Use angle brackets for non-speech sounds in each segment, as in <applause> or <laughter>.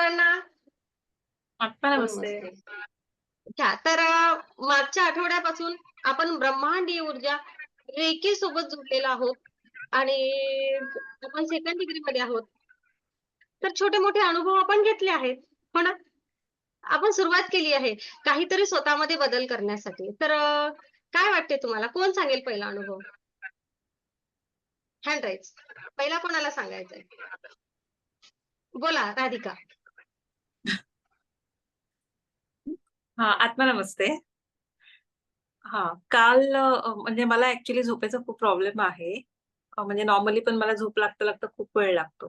सर्वांना नमस्ते. तर मागच्या आठवड्यापासून आपण ब्रह्मांडीय ऊर्जा रेकी सोबत जोडलेलो आहोत आणि आपण सेकंड डिग्री मध्ये आहोत. तर छोटे मोठे अनुभव आपण घेतले आहेत हो ना? आपण सुरुवात केली आहे काहीतरी स्वतःमध्ये बदल करण्यासाठी. तर काय वाटते तुम्हाला? कोण सांगेल पहिला अनुभव? हँड राईज पहिला कोणाला सांगायचा आहे बोला राधिका. हा आत्मा नमस्ते. हा काल अ, म्हणजे मला ऍक्च्युली झोपेचा खूप प्रॉब्लेम आहे. अ, म्हणजे नॉर्मली पण मला झोप लागता लागता खूप वेळ लागतो.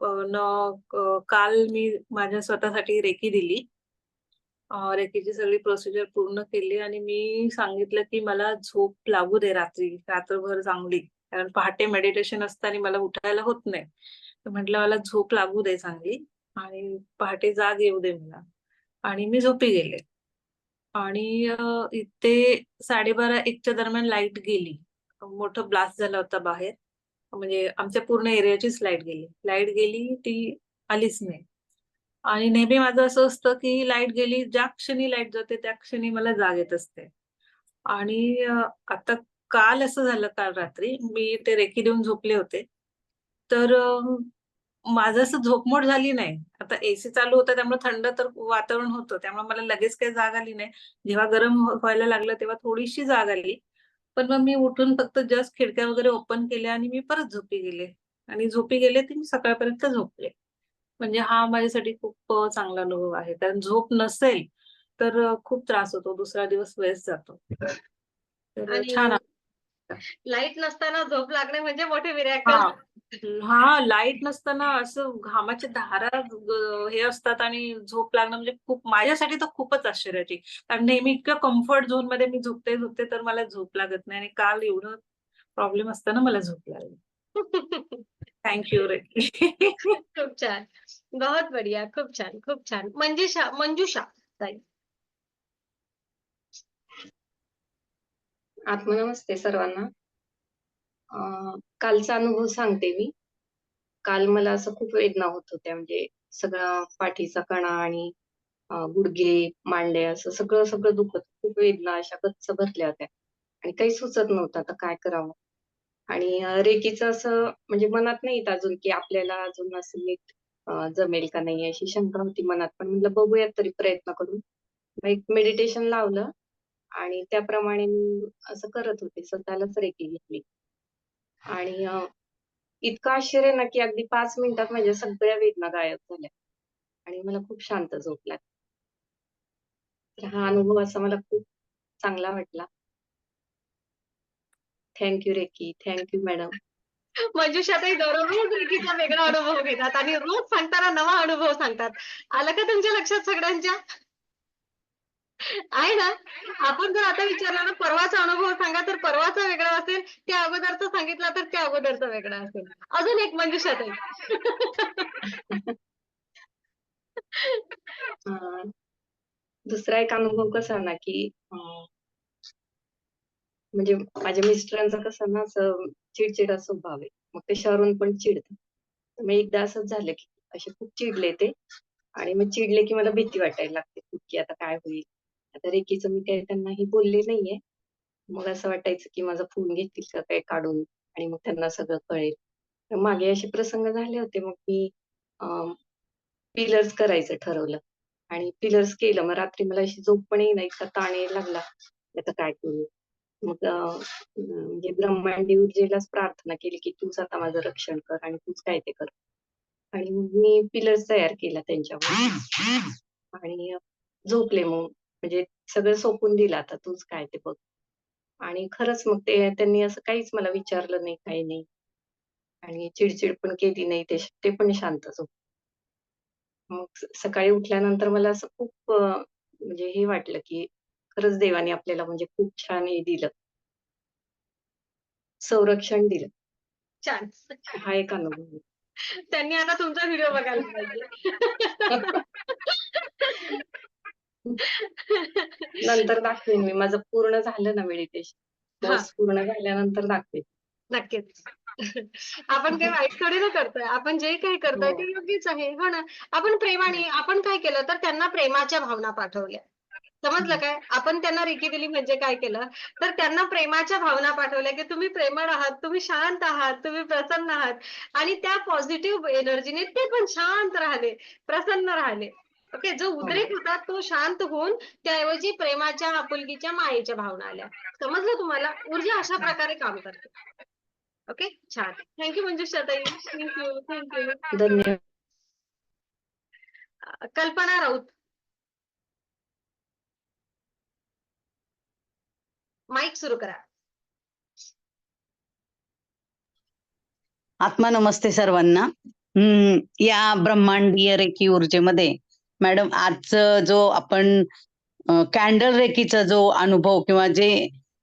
पण अ, क- काल मी माझ्या स्वतःसाठी रेकी दिली. अ, रेकीची सगळी प्रोसिजर पूर्ण केली आणि मी सांगितलं की मला झोप लागू दे रात्री रात्रभर चांगली. कारण पहाटे मेडिटेशन असतं आणि मला उठायला होत नाही. तर म्हटलं मला झोप लागू दे चांगली आणि पहाटे जाग येऊ दे मला. आणि मी झोपी गेले. आणि इथे साडेबारा एकच्या दरम्यान लाइट गेली. मोठं ब्लास्ट झाला होता बाहेर. म्हणजे आमच्या पूर्ण एरियाचीच लाइट गेली. लाइट गेली ती आलीच नाही. आणि नेहमी माझं असं असतं की लाइट गेली ज्या क्षणी लाइट जाते त्या क्षणी मला जाग येत असते. आणि आता काल असं झालं काल रात्री. मी ते रेकी देऊन झोपले होते. तर माझं असं झोपमोड झाली नाही. आता एसी चालू होता त्यामुळे थंड तर वातावरण होतं. त्यामुळे मला लगेच काही जाग आली नाही. जेव्हा गरम व्ह- व्हायला लागलं तेव्हा थोडीशी जाग आली. पण मग मी उठून फक्त जस्ट खिडक्या वगैरे ओपन केल्या आणि मी परत झोपी गेले. आणि झोपी गेले ती मी सकाळपर्यंत झोपले. म्हणजे हा माझ्यासाठी खूप चांगला अनुभव आहे. कारण झोप नसेल तर खूप त्रास होतो. दुसरा दिवस वेस्ट जातो. तर छान लाइट नसताना झोप लागणे म्हणजे मोठे मिरॅकल हा. लाइट नसताना असं घामाच्या धारा हे असतात आणि झोप लागणं म्हणजे खूप माझ्यासाठी तर खूपच आश्चर्याची. कारण नेहमी इतकं कम्फर्ट झोनमध्ये मी झोपते झोपते तर मला झोप लागत नाही आणि काल एवढं प्रॉब्लेम असताना मला झोप लागली. थँक्यू रे <laughs> खूप छान. बहुत बढिया. खूप छान खूप छान. मंजुषा मंजुषा आत्मनमस्ते सर्वांना. कालचा अनुभव सांगते मी. काल मला असं खूप वेदना होत होत्या म्हणजे सगळा पाठीचा कणा आणि गुडघे मांडे असं सगळं सगळं दुखत. खूप वेदना अशा गच्च भरल्या होत्या. आणि काही सुचत नव्हतं आता काय करावं? आणि रेखीचं रेकीचं असं म्हणजे मनात नाही अजून की आपल्याला अजून असं नीट जमेल का नाही अशी शंका होती मनात. पण म्हटलं बघूयात तरी प्रयत्न करून. एक मेडिटेशन लावलं. आणि त्याप्रमाणे मी असं करत होते. स्वतःलाच रेकी घेतली. आणि इतकं आश्चर्य ना की अगदी पाच मिनिटात माझ्या सगळ्या वेदना गायब झाल्या. आणि मला खूप शांत झोप लागली. तर हा अनुभव असा मला खूप चांगला वाटला. Thank you reiki. Thank you madam मंजुषाताई दररोज रेकीचा वेगळा अनुभव घेतात आणि रोज सांगताना नवा अनुभव सांगतात. आलं का तुमच्या लक्षात सगळ्यांच्या? आहे ना? आपण जर आता विचारलं ना परवाचा अनुभव सांगा तर परवाचा वेगळा असेल त्या अगोदरचा सांगितला तर त्या अगोदरचा वेगळा असेल. अजून एक मंजुषा ताई. दुसरा एक अनुभव कसा ना की म्हणजे माझ्या मिस्टरांचा कसं ना असं चिडचिडा स्वभाव आहे. मग ते शहरून पण चिडत. मी एकदा असंच झालं की असे खूप चिडले ते आणि मग चिडले की मला भीती वाटायला लागते की आता काय होईल. आता रेकीचं मी काही त्यांनाही बोलले नाहीये. मग असं वाटायचं की माझा फोन घेतील का काय काढून आणि मग त्यांना सगळं कळेल. तर मागे असे प्रसंग झाले होते मग मी पिलर्स करायचं ठरवलं. आणि पिलर्स केलं. मग रात्री मला अशी झोप पण येईना इतका ताण यायला लागला. आता काय करू? मग म्हणजे ब्रह्मांडी ऊर्जेलाच प्रार्थना केली की तूच आता माझं रक्षण कर आणि तूच काय ते कर. आणि मग मी पिलर्स तयार केला त्यांच्यावर. आणि झोपले मग. म्हणजे सगळं सोपून दिलं आता तूच काय ते बघ. आणि खरंच मग ते त्यांनी असं काहीच मला विचारलं नाही काही नाही. आणि चिडचिड पण केली नाही ते ते पण शांत झोप मग सकाळी उठल्यानंतर मला असं खूप म्हणजे हे वाटलं की खरंच देवाने आपल्याला म्हणजे खूप छान हे दिलं. संरक्षण दिलं. छान. हा एक अनुभव. त्यांनी आता तुमचा व्हिडिओ बघायला पाहिजे. <laughs> नंतर दाखवेन मी. माझं पूर्ण झालं ना मेडिटेशन हा. कोर्स पूर्ण झाल्यानंतर दाखवेन. नक्कीच. आपण काही वाईट थोडी ना करतोय. आपण जे काही करतोय हो. ते योग्यच आहे. हो ना? आपण प्रेमाने आपण काय केलं तर त्यांना प्रेमाच्या भावना पाठवल्या. समजलं काय? आपण त्यांना रिकी दिली म्हणजे काय केलं? तर त्यांना प्रेमाच्या भावना पाठवल्या की तुम्ही प्रेमळ आहात तुम्ही शांत आहात तुम्ही प्रसन्न आहात. आणि त्या पॉझिटिव्ह एनर्जीने ते पण शांत राहिले प्रसन्न राहिले. ओके जो उद्रेक होता तो शांत होऊन त्याऐवजी प्रेमाच्या आपुलकीच्या मायेच्या भावना आल्या. समजलं तुम्हाला? ऊर्जा अशा प्रकारे काम करते. ओके छान. थँक्यू मंजुषा ताई. थँक्यू थँक्यू धन्यवाद. कल्पना राऊत. माईक सुरू करा. आत्मा नमस्ते सर्वांना. हम्म, या ब्रह्मांडीय रेकी ऊर्जेमध्ये मॅडम आजचं जो आपण कॅन्डल रेकीचा जो अनुभव किंवा जे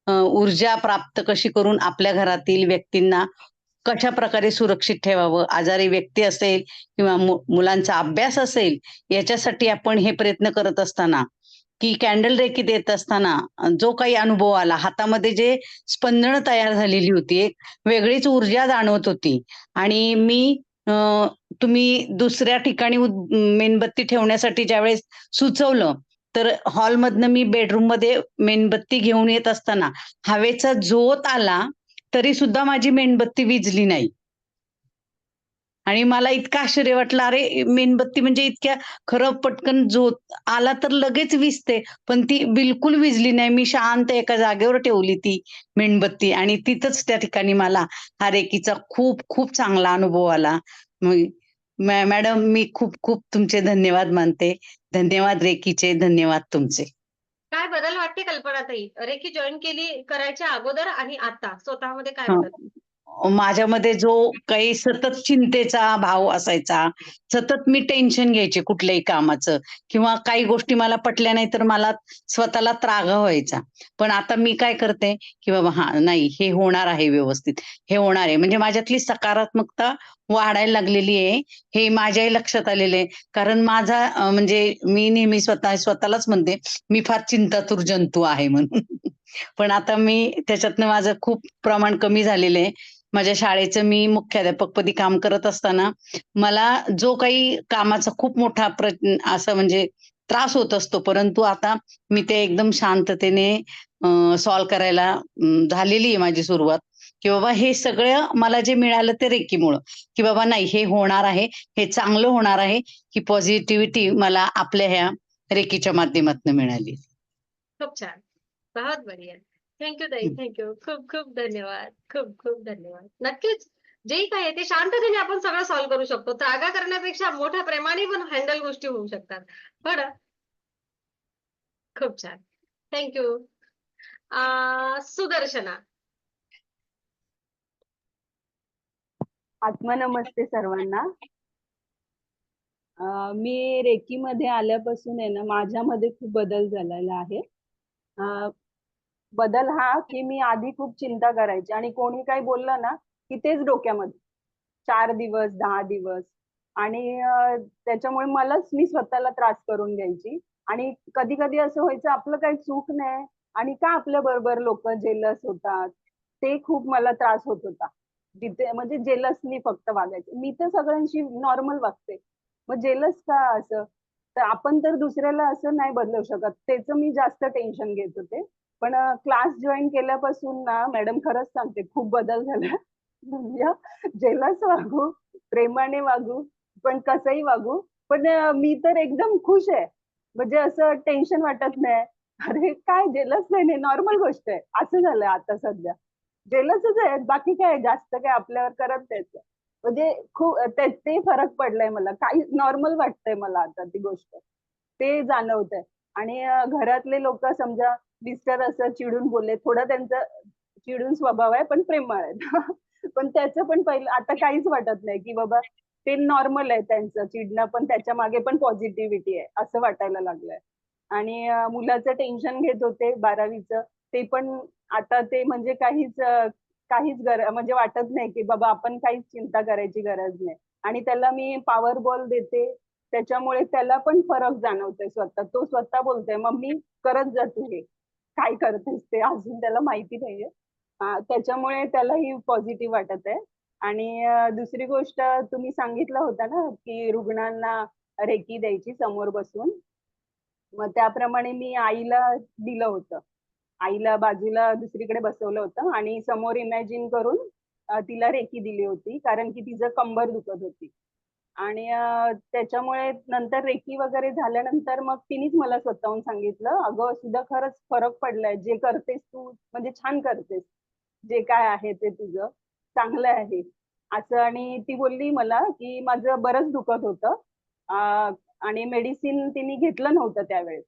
ऊर्जा प्राप्त कशी करून आपल्या घरातील व्यक्तींना कशा प्रकारे सुरक्षित ठेवावं आजारी व्यक्ती असेल किंवा मुलांचा अभ्यास असेल याच्यासाठी आपण हे प्रयत्न करत असताना की कॅन्डल रेकी देत असताना जो काही अनुभव आला हातामध्ये जे स्पंदनं तयार झालेली होती एक वेगळीच ऊर्जा जाणवत होती. आणि मी तुम्ही दुसऱ्या ठिकाणी मेणबत्ती ठेवण्यासाठी ज्यावेळेस सुचवलं तर हॉलमधनं मी बेडरूममध्ये मेणबत्ती घेऊन येत असताना हवेचा जोत आला तरी सुद्धा माझी मेणबत्ती विजली नाही. आणि मला इतकं आश्चर्य वाटलं अरे मेणबत्ती म्हणजे इतक्या खरं पटकन झोत आला तर लगेच विजते पण ती बिलकुल विजली नाही. मी शांत एका जागेवर ठेवली ती मेणबत्ती आणि तिथंच त्या ठिकाणी मला हा रेकीचा खूप खूप चांगला अनुभव आला. मॅडम मी खूप खूप तुमचे धन्यवाद मानते. धन्यवाद रेकीचे धन्यवाद तुमचे. काय बदल वाटते कल्पना ताई रेकी जॉईन केली करायच्या अगोदर आणि आता? स्वतःमध्ये काय. बदल? माझ्यामध्ये जो काही सतत चिंतेचा भाव असायचा सतत मी टेन्शन घ्यायचे कुठल्याही कामाचं किंवा काही गोष्टी मला पटल्या नाही तर मला स्वतःला त्राग व्हायचा. पण आता मी काय करते की बाबा हा नाही हे होणार आहे व्यवस्थित हे होणार आहे. म्हणजे माझ्यातली सकारात्मकता वाढायला लागलेली आहे. हे माझ्याही लक्षात आलेलं आहे. कारण माझा म्हणजे मी नेहमी स्वतः स्वतःलाच म्हणते मी फार चिंतातूर जंतू आहे म्हणून. <laughs> पण आता मी त्याच्यातनं माझं खूप प्रमाण कमी झालेलं आहे. माझ्या शाळेचं मी मुख्याध्यापकपदी काम करत असताना मला जो काही कामाचा खूप मोठा प्र असं म्हणजे त्रास होत असतो. परंतु आता मी ते एकदम शांततेने सॉल्व्ह करायला झालेली आहे माझी सुरुवात. की बाबा हे सगळं मला जे मिळालं ते रेकीमुळं की बाबा नाही हे होणार आहे हे चांगलं होणार आहे ही पॉझिटिव्हिटी मला आपल्या ह्या रेकीच्या माध्यमातून मिळाली. खूप छान. बहुत बढिया. थँक्यू ताई. थँक्यू खूप खूप धन्यवाद. खूप खूप धन्यवाद. नक्कीच जे काय आहे ते शांततेने आपण सगळं सॉल्व्ह करू शकतो. त्रागा करण्यापेक्षा मोठ्या प्रेमाने पण हँडल गोष्टी होऊ शकतात. हो ना खूप छान. थँक्यू सुदर्शना. आत्मनमस्ते सर्वांना. मी रेकीमध्ये आल्यापासून आहे ना माझ्यामध्ये खूप बदल झालेला आहे. बदल हा की मी आधी खूप चिंता करायची आणि कोणी काही बोललं ना की तेच डोक्यामध्ये. चार दिवस दहा दिवस. आणि त्याच्यामुळे मलाच मी स्वतःला त्रास करून घ्यायची. आणि कधी कधी असं व्हायचं आपलं काही चूक नाही आणि का आपल्या बरोबर लोक जेलस होतात? ते खूप मला त्रास होत होता. जिथे म्हणजे जेलसनी फक्त वागायचे. मी तर सगळ्यांशी नॉर्मल वागते. मग जेलस का असं? तर आपण तर दुसऱ्याला असं नाही बदलू शकत. त्याचं मी जास्त टेन्शन घेत होते. पण क्लास जॉईन केल्यापासून ना मॅडम खरंच सांगते खूप बदल झाला. <laughs> म्हणजे जेलस वागू प्रेमाने वागू पण कसंही वागू पण मी तर एकदम खुश आहे. म्हणजे असं टेन्शन वाटत नाही. अरे काय जेलस नाही नॉर्मल गोष्ट आहे. असं झालंय आता सध्या. जेलसच आहे बाकी काय जास्त काय आपल्यावर करत त्याच म्हणजे खूप ते ते फरक पडलाय मला. काही नॉर्मल वाटतंय मला आता ती गोष्ट. ते जाणवतंय. आणि घरातले लोक समजा मिस्टर असं चिडून बोलले. थोडं त्यांचं चिडून स्वभाव आहे पण प्रेमळ आहे <laughs> पण त्याचं पण पहिलं आता काहीच वाटत नाही की बाबा ते नॉर्मल आहे त्यांचं चिडणं पण त्याच्यामागे पण पॉझिटिव्हिटी आहे असं वाटायला लागलंय. आणि मुलाचं टेन्शन घेत होते बारावीचं ते पण आता ते म्हणजे काहीच काहीच गर म्हणजे वाटत नाही की बाबा आपण काहीच चिंता करायची गरज नाही. आणि त्याला मी पॉवर बॉल देते त्याच्यामुळे त्याला पण फरक जाणवतोय स्वतः. तो स्वतः बोलतोय मम्मी करत जातो हे. काय करतेस ते अजून त्याला माहिती नाहीये. त्याच्यामुळे त्यालाही पॉझिटिव्ह वाटत आहे. आणि दुसरी गोष्ट तुम्ही सांगितलं होतं ना की रुग्णांना रेकी द्यायची समोर बसून. मग त्याप्रमाणे मी आईला दिलं होतं. आईला बाजूला दुसरीकडे बसवलं होतं आणि समोर इमॅजिन करून तिला रेकी दिली होती कारण की तिचं कंबर दुखत होती. आणि त्याच्यामुळे नंतर रेकी वगैरे झाल्यानंतर मग तिनेच मला स्वतःहून सांगितलं अगं सुद्धा खरंच फरक पडलाय जे करतेस तू म्हणजे छान करतेस जे काय आहे ते तुझं चांगलं आहे. असं आणि ती बोलली मला की माझं बरंच दुखत होतं आणि मेडिसिन तिने घेतलं नव्हतं त्यावेळेस.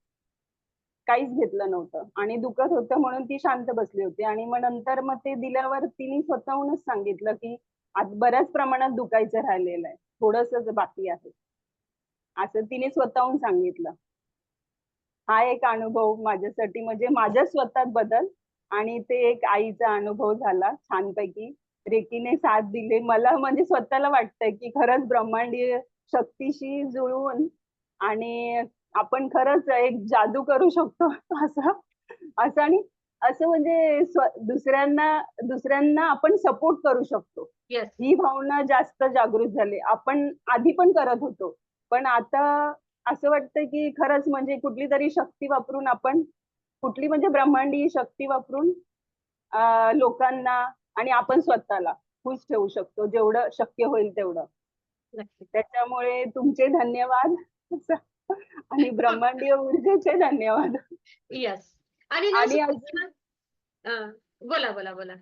काहीच घेतलं नव्हतं आणि दुखत होतं म्हणून ती शांत बसली होती आणि मग नंतर मग ते दिल्यावर तिने स्वतःहूनच सांगितलं की आज बऱ्याच प्रमाणात दुखायचं राहिलेलं आहे. थोडस बाकी आहे. असं तिने स्वतःहून सांगितलं. हा एक अनुभव माझ्यासाठी म्हणजे माझ्या स्वतःत बदल आणि ते एक आईचा अनुभव झाला छानपैकी. रेकीने साथ दिले. मला म्हणजे स्वतःला वाटतंय की खरंच ब्रह्मांडीय शक्तीशी जुळून आणि आपण खरंच एक जादू करू शकतो <laughs> असं असं आणि असं म्हणजे दुसऱ्यांना दुसऱ्यांना आपण सपोर्ट करू शकतो. ही भावना जास्त जागृत झाली. आपण आधी पण करत होतो. पण आता असं वाटतं की खरंच म्हणजे कुठली तरी शक्ती वापरून आपण कुठली म्हणजे ब्रह्मांडीय शक्ती वापरून लोकांना आणि आपण स्वतःला खुश ठेवू शकतो. जेवढं शक्य होईल तेवढं. त्याच्यामुळे तुमचे धन्यवाद. <laughs> आणि ब्रह्मांडीय ऊर्जेचे धन्यवाद. येस आणि ना आणि सुदर्शना, अं, बोला बोला बोला.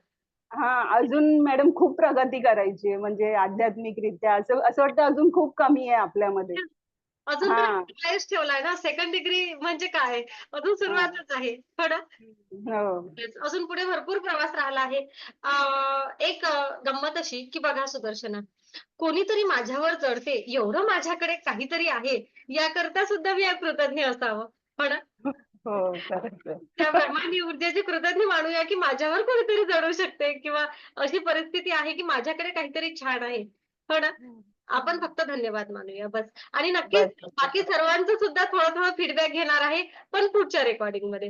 हा अजून मॅडम खूप प्रगती करायची आहे म्हणजे आध्यात्मिकरित्या असं असं वाटतं अजून खूप कमी आहे आपल्यामध्ये. अजून तर हा. काहीच ठेवलाय ना सेकंड डिग्री म्हणजे काय? अजून सुरुवातच आहे हो ना? हो. Yes, अजून पुढे भरपूर प्रवास राहिला आहे. अं, एक अं, गंमत अशी की बघा सुदर्शना कोणीतरी माझ्यावर चढते एवढं माझ्याकडे काहीतरी आहे याकरता सुद्धा मी कृतज्ञ असावं हो ना? <laughs> हो खरंच आहे. त्या ब्रह्मांडी ऊर्जेची कृतज्ञ मानूया की माझ्यावर कोणीतरी चढू शकते किंवा अशी परिस्थिती आहे की माझ्याकडे काहीतरी छान आहे. हो ना? आपण फक्त धन्यवाद मानूया बस. आणि नक्कीच बस, बस, बाकी. सर्वांचं सुद्धा थोडं थोडं फीडबॅक घेणार आहे पण पुढच्या रेकॉर्डिंगमध्ये.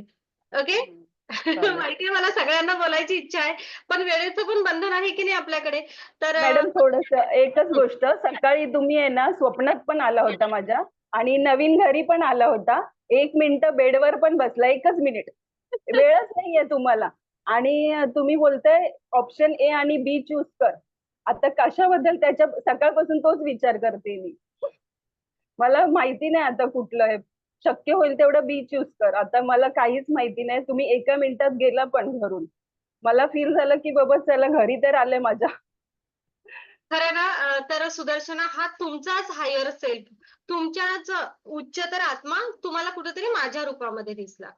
ओके चालेल. <laughs> माहितीये मला सगळ्यांना बोलायची इच्छा आहे पण वेळेचं पण बंधन आहे की नाही आपल्याकडे? तर अं, मॅडम थोडस एकच गोष्ट सकाळी तुम्ही आहे ना स्वप्नात पण आला होता माझ्या. आणि नवीन घरी पण आला होता. एक मिनिट बेडवर पण बसला एकच मिनिट. वेळच नाहीये तुम्हाला. आणि तुम्ही बोलताय ऑप्शन ए आणि बी चूज कर. आता कशाबद्दल त्याच्या सकाळपासून तोच विचार करते मी. मला माहिती नाही आता कुठलं आहे. शक्य होईल तेवढं बी चूज कर. आता मला काहीच माहिती नाही. तुम्ही एका मिनिटात गेला पण घरून. मला फील झालं की बाबा चला घरी तर आले माझ्या. खरं ना तर सुदर्शना हा तुमचाच हायर सेल्फ तुमच्याच उच्चतर आत्मा तुम्हाला कुठेतरी माझ्या रूपामध्ये दिसला.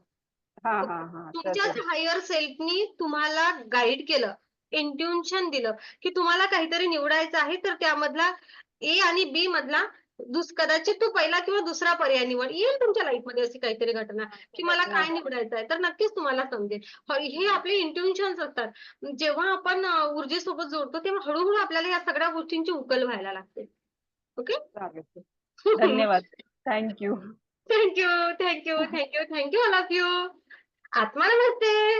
हा हा हा. तुमच्याच हायर सेल्फनी तुम्हाला गाईड केलं इंट्युशन दिलं की तुम्हाला काहीतरी निवडायचं आहे तर त्यामधला ए आणि बी मधला कदाचित तो पहिला किंवा दुसरा पर्याय निवड येईल तुमच्या लाईफमध्ये अशी काहीतरी घटना की मला काय निवडायचं आहे तर नक्कीच तुम्हाला समजेल. ह- हे आपले इंट्युशन्स असतात. जेव्हा आपण ऊर्जेसोबत जोडतो तेव्हा हळूहळू आपल्याला या सगळ्या गोष्टींची उकल व्हायला लागते. ओके? धन्यवाद. Thank you thank you thank you thank you thank you all of you आत्मा नमस्ते.